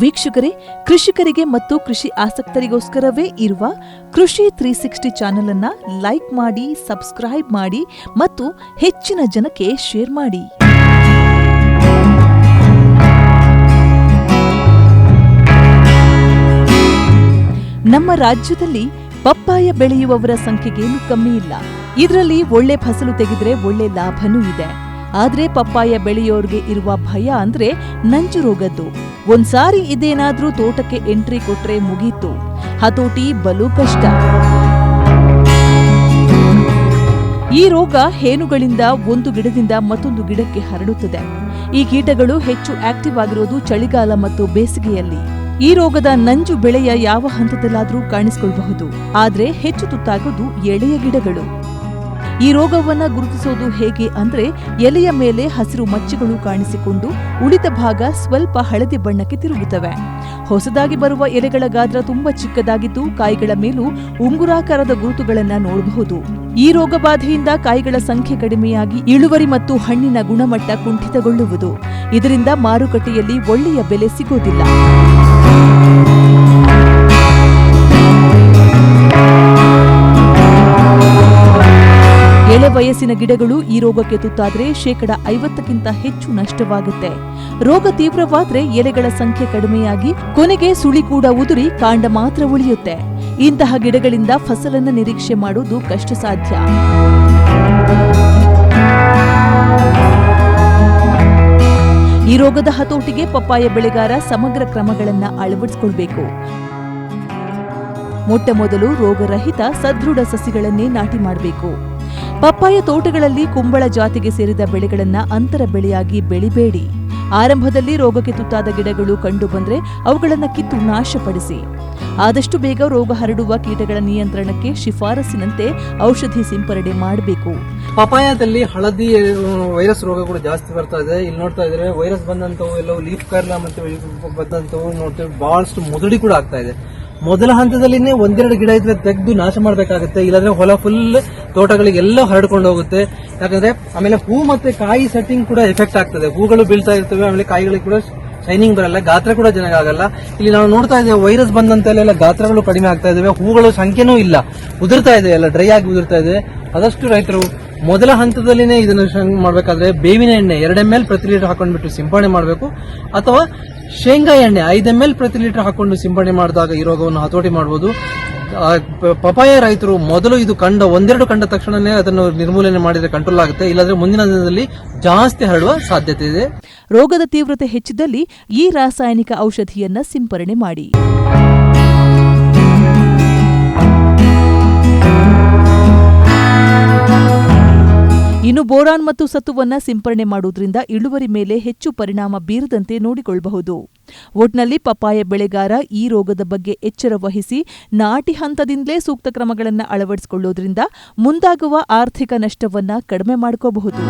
ವೀಕ್ಷಕರೇ, ಕೃಷಿಕರಿಗೆ ಮತ್ತು ಕೃಷಿ ಆಸಕ್ತರಿಗೋಸ್ಕರವೇ ಇರುವ ಕೃಷಿ ತ್ರೀ ಸಿಕ್ಸ್ಟಿ ಚಾನೆಲ್ ಅನ್ನ ಲೈಕ್ ಮಾಡಿ, ಸಬ್ಸ್ಕ್ರೈಬ್ ಮಾಡಿ ಮತ್ತು ಹೆಚ್ಚಿನ ಜನಕ್ಕೆ ಶೇರ್ ಮಾಡಿ. ನಮ್ಮ ರಾಜ್ಯದಲ್ಲಿ ಪಪ್ಪಾಯ ಬೆಳೆಯುವವರ ಸಂಖ್ಯೆಗೇನು ಕಮ್ಮಿ ಇಲ್ಲ. ಇದರಲ್ಲಿ ಒಳ್ಳೆ ಫಸಲು ತೆಗೆದ್ರೆ ಒಳ್ಳೆ ಲಾಭನೂ ಇದೆ. ಆದ್ರೆ ಪಪ್ಪಾಯ ಬೆಳೆಯೋರ್ಗೆ ಇರುವ ಭಯ ಅಂದ್ರೆ ನಂಜು ರೋಗದ್ದು. ಒಂದ್ಸಾರಿ ಇದೇನಾದ್ರೂ ತೋಟಕ್ಕೆ ಎಂಟ್ರಿ ಕೊಟ್ರೆ ಮುಗೀತು. ಹತೋಟಿ ಬಲು ಕಷ್ಟ. ಈ ರೋಗ ಹೇನುಗಳಿಂದ ಒಂದು ಗಿಡದಿಂದ ಮತ್ತೊಂದು ಗಿಡಕ್ಕೆ ಹರಡುತ್ತದೆ. ಈ ಕೀಟಗಳು ಹೆಚ್ಚು ಆಕ್ಟಿವ್ ಆಗಿರೋದು ಚಳಿಗಾಲ ಮತ್ತು ಬೇಸಿಗೆಯಲ್ಲಿ. ಈ ರೋಗದ ನಂಜು ಬೆಳೆಯ ಯಾವ ಹಂತದಲ್ಲಾದರೂ ಕಾಣಿಸಿಕೊಳ್ಳಬಹುದು ಆದರೆ ಹೆಚ್ಚು ತುತ್ತಾಗೋದು ಎಳೆಯ ಗಿಡಗಳು. ಈ ರೋಗವನ್ನು ಗುರುತಿಸೋದು ಹೇಗೆ ಅಂದ್ರೆ ಎಲೆಯ ಮೇಲೆ ಹಸಿರು ಮಚ್ಚೆಗಳು ಕಾಣಿಸಿಕೊಂಡು ಉಳಿದ ಭಾಗ ಸ್ವಲ್ಪ ಹಳದಿ ಬಣ್ಣಕ್ಕೆ ತಿರುಗುತ್ತವೆ. ಹೊಸದಾಗಿ ಬರುವ ಎಲೆಗಳ ಗಾತ್ರ ತುಂಬಾ ಚಿಕ್ಕದಾಗಿದ್ದು ಕಾಯಿಗಳ ಮೇಲೂ ಉಂಗುರಾಕಾರದ ಗುರುತುಗಳನ್ನು ನೋಡಬಹುದು. ಈ ರೋಗ ಬಾಧೆಯಿಂದ ಕಾಯಿಗಳ ಸಂಖ್ಯೆ ಕಡಿಮೆಯಾಗಿ ಇಳುವರಿ ಮತ್ತು ಹಣ್ಣಿನ ಗುಣಮಟ್ಟ ಕುಂಠಿತಗೊಳ್ಳುವುದು. ಇದರಿಂದ ಮಾರುಕಟ್ಟೆಯಲ್ಲಿ ಒಳ್ಳೆಯ ಬೆಲೆ ಸಿಗೋದಿಲ್ಲ. ವಯಸ್ಸಿನ ಗಿಡಗಳು ಈ ರೋಗಕ್ಕೆ ತುತ್ತಾದ್ರೆ ಶೇಕಡ ಐವತ್ತಕ್ಕಿಂತ ಹೆಚ್ಚು ನಷ್ಟವಾಗುತ್ತೆ. ರೋಗ ತೀವ್ರವಾದ್ರೆ ಎಲೆಗಳ ಸಂಖ್ಯೆ ಕಡಿಮೆಯಾಗಿ ಕೊನೆಗೆ ಸುಳಿ ಕೂಡ ಉದುರಿ ಕಾಂಡ ಮಾತ್ರ ಉಳಿಯುತ್ತೆ. ಇಂತಹ ಗಿಡಗಳಿಂದ ಫಸಲನ್ನ ನಿರೀಕ್ಷೆ ಮಾಡುವುದು ಕಷ್ಟ ಸಾಧ್ಯ ಈ ರೋಗದ ಹತೋಟಿಗೆ ಪಪ್ಪಾಯ ಬೆಳೆಗಾರ ಸಮಗ್ರ ಕ್ರಮಗಳನ್ನು ಅಳವಡಿಸಿಕೊಳ್ಬೇಕು. ಮೊಟ್ಟ ಮೊದಲು ರೋಗರಹಿತ ಸದೃಢ ಸಸಿಗಳನ್ನೇ ನಾಟಿ ಮಾಡಬೇಕು. ಪಪ್ಪಾಯ ತೋಟಗಳಲ್ಲಿ ಕುಂಬಳ ಜಾತಿಗೆ ಸೇರಿದ ಬೆಳೆಗಳನ್ನು ಅಂತರ ಬೆಳೆಯಾಗಿ ಬೆಳಿಬೇಡಿ. ಆರಂಭದಲ್ಲಿ ರೋಗಕ್ಕೆ ತುತ್ತಾದ ಗಿಡಗಳು ಕಂಡು ಬಂದರೆ ಅವುಗಳನ್ನು ಕಿತ್ತು ನಾಶಪಡಿಸಿ. ಆದಷ್ಟು ಬೇಗ ರೋಗ ಹರಡುವ ಕೀಟಗಳ ನಿಯಂತ್ರಣಕ್ಕೆ ಶಿಫಾರಸಿನಂತೆ ಔಷಧಿ ಸಿಂಪರಣೆ ಮಾಡಬೇಕು. ಪಪಾಯದಲ್ಲಿ ಹಳದಿ ವೈರಸ್ ರೋಗ ಕೂಡ ಜಾಸ್ತಿ ಬರ್ತಾ ಇದೆ. ಇಲ್ಲಿ ನೋಡ್ತಾ ಇದ್ರೆ ವೈರಸ್ ಬಂದಂತವು ಎಲ್ಲವೂ ಲೀಫ್ ಕರ್ಲ ಮತ್ತೆ ಬಂದಂತವು ನೋಡ್ತೇವೆ. ಬಹಳಷ್ಟು ಮುದುಡಿ ಕೂಡ ಆಗ್ತಾ ಇದೆ. ಮೊದಲ ಹಂತದಲ್ಲಿನೇ ಒಂದೆರಡು ಗಿಡ ಇದ್ರೆ ತೆಗೆದು ನಾಶ ಮಾಡಬೇಕಾಗುತ್ತೆ, ಇಲ್ಲಾಂದ್ರೆ ಹೊಲ ಫುಲ್ ತೋಟಗಳಿಗೆಲ್ಲ ಹರಡ್ಕೊಂಡು ಹೋಗುತ್ತೆ. ಯಾಕಂದ್ರೆ, ಆಮೇಲೆ ಹೂ ಮತ್ತೆ ಕಾಯಿ ಸೆಟ್ಟಿಂಗ್ ಕೂಡ ಎಫೆಕ್ಟ್ ಆಗ್ತದೆ. ಹೂಗಳು ಬೀಳ್ತಾ ಇರ್ತವೆ, ಆಮೇಲೆ ಕಾಯಿಗಳಿಗೆ ಕೂಡ ಶೈನಿಂಗ್ ಬರಲ್ಲ, ಗಾತ್ರ ಕೂಡ ಚೆನ್ನಾಗಲ್ಲ ಇಲ್ಲಿ ನಾವು ನೋಡ್ತಾ ಇದ್ದೇವೆ ವೈರಸ್ ಬಂದಂತೆಲ್ಲ ಗಾತ್ರಗಳು ಕಡಿಮೆ ಆಗ್ತಾ ಇದಾವೆ ಹೂಗಳು ಸಂಖ್ಯೆನೂ ಇಲ್ಲ. ಉದುರ್ತಾ ಇದೆ, ಎಲ್ಲ ಡ್ರೈ ಆಗಿ ಉದುರ್ತಾ ಇದೆ. ಆದಷ್ಟು ರೈತರು ಮೊದಲ ಹಂತದಲ್ಲಿನೇ ಇದನ್ನು ಮಾಡಬೇಕಾದ್ರೆ ಬೇವಿನ ಎಣ್ಣೆ, ಎರಡು ಮೇಲೆ ಪ್ರತಿ ಲೀಟರ್ ಹಾಕೊಂಡ್ಬಿಟ್ಟು ಸಿಂಪಡಣೆ ಮಾಡಬೇಕು. ಅಥವಾ ಶೇಂಗಾ ಎಣ್ಣೆ ಐದು ಎಂ ಎಲ್ ಪ್ರತಿ ಲೀಟರ್ ಹಾಕೊಂಡು ಸಿಂಪಡಣೆ ಮಾಡಿದಾಗ ಈ ರೋಗವನ್ನು ಹತೋಟಿ ಮಾಡಬಹುದು ಪಪಾಯ ರೈತರು ಮೊದಲು ಇದು ಕಂಡ ಒಂದೆರಡು ಕಂಡ ತಕ್ಷಣನೇ ಅದನ್ನು ನಿರ್ಮೂಲನೆ ಮಾಡಿದ್ರೆ ಕಂಟ್ರೋಲ್ ಆಗುತ್ತೆ. ಇಲ್ಲಾಂದ್ರೆ ಮುಂದಿನ ದಿನದಲ್ಲಿ ಜಾಸ್ತಿ ಹರಡುವ ಸಾಧ್ಯತೆ ಇದೆ. ರೋಗದ ತೀವ್ರತೆ ಹೆಚ್ಚಿದಲ್ಲಿ ಈ ರಾಸಾಯನಿಕ ಔಷಧಿಯನ್ನ ಸಿಂಪರಣೆ ಮಾಡಿ. ಬೋರಾನ್ ಮತ್ತು ಸತುವನ್ನ ಸಿಂಪರಣೆ ಮಾಡುವುದರಿಂದ ಇಳುವರಿ ಮೇಲೆ ಹೆಚ್ಚು ಪರಿಣಾಮ ಬೀರದಂತೆ ನೋಡಿಕೊಳ್ಳಬಹುದು. ಒಟ್ನಲ್ಲಿ ಪಪ್ಪಾಯ ಬೆಳೆಗಾರ ಈ ರೋಗದ ಬಗ್ಗೆ ಎಚ್ಚರ ವಹಿಸಿ ನಾಟಿ ಹಂತದಿಂದಲೇ ಸೂಕ್ತ ಕ್ರಮಗಳನ್ನು ಅಳವಡಿಸಿಕೊಳ್ಳೋದ್ರಿಂದ ಮುಂದಾಗುವ ಆರ್ಥಿಕ ನಷ್ಟವನ್ನು ಕಡಿಮೆ ಮಾಡ್ಕೋಬಹುದು.